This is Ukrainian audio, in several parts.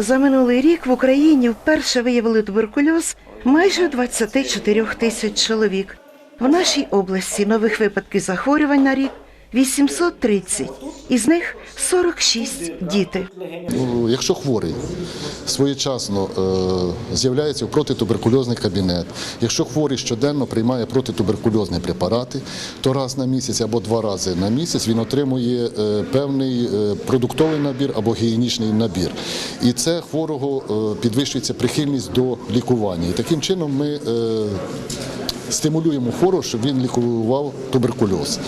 За минулий рік в Україні вперше виявили туберкульоз майже у 24 тисяч чоловік. В нашій області нових випадків захворювань на рік 830, із них 46 діти. Ну, Якщо хворий своєчасно е, з'являється в протитуберкульозний кабінет, якщо хворий щоденно приймає протитуберкульозні препарати, то раз на місяць або два рази на місяць він отримує е, певний е, продуктовий набір або гігієнічний набір. І це хворого підвищується прихильність до лікування. І таким чином ми стимулюємо хворого, щоб він лікував туберкульоз.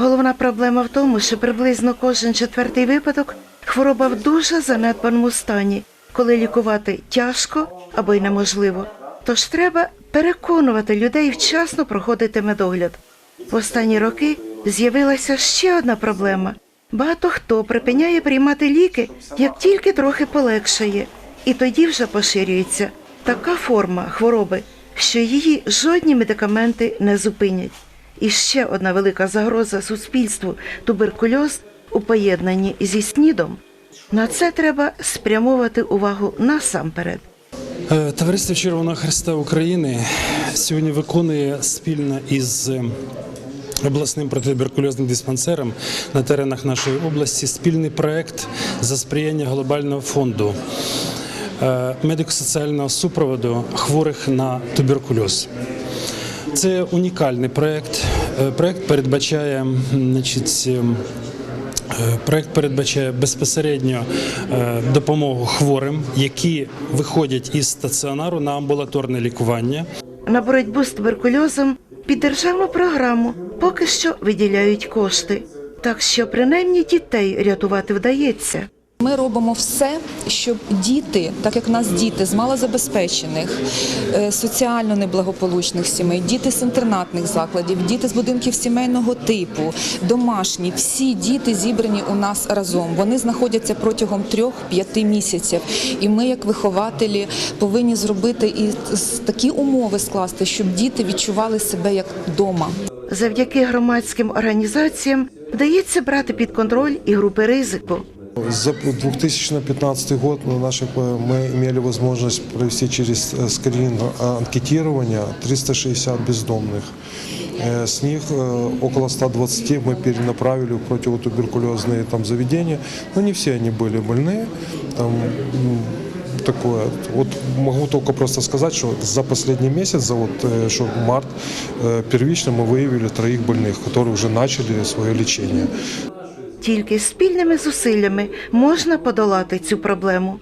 Головна проблема в тому, що приблизно кожен четвертий випадок хвороба в дуже занедбаному стані, коли лікувати тяжко або й неможливо. Тож треба переконувати людей вчасно проходити медогляд. В останні роки з'явилася ще одна проблема. Багато хто припиняє приймати ліки, як тільки трохи полегшає, і тоді вже поширюється така форма хвороби, що її жодні медикаменти не зупинять. І ще одна велика загроза суспільству туберкульоз у поєднанні зі снідом. На це треба спрямовувати увагу насамперед. Е, Товариство Червоного Христа України сьогодні виконує спільно із е, обласним протитуберкульозним диспансером на теренах нашої області спільний проект за сприяння глобального фонду е, медико-соціального супроводу хворих на туберкульоз. Це унікальний проект. Е, Проект передбачає значить, ем, Е, Проект передбачає безпосередньо е, допомогу хворим, які виходять із стаціонару на амбулаторне лікування. На боротьбу з туберкульозом під державну програму поки що виділяють кошти. Так що принаймні дітей рятувати вдається. Ми робимо все, щоб діти, так як в нас діти з малозабезпечених, е, соціально неблагополучних сімей, діти з інтернатних закладів, діти з будинків сімейного типу, домашні, всі діти зібрані у нас разом. Вони знаходяться протягом трьох-п'яти місяців. І ми, як вихователі, повинні зробити і такі умови скласти, щоб діти відчували себе як вдома. Завдяки громадським організаціям вдається брати під контроль і групи ризику. За 2015 год ну, наши, э, мы имели возможность провести через э, скрининг э, анкетирования 360 бездомных. Э, С них э, около 120 мы перенаправили в противотуберкулезные там, заведения. Но не все они были больные. Там, м, такое. Вот могу только просто сказать, что за последний месяц, за вот э, что март, э, первично мы выявили троих больных, которые уже начали свое лечение. Тільки спільними зусиллями можна подолати цю проблему.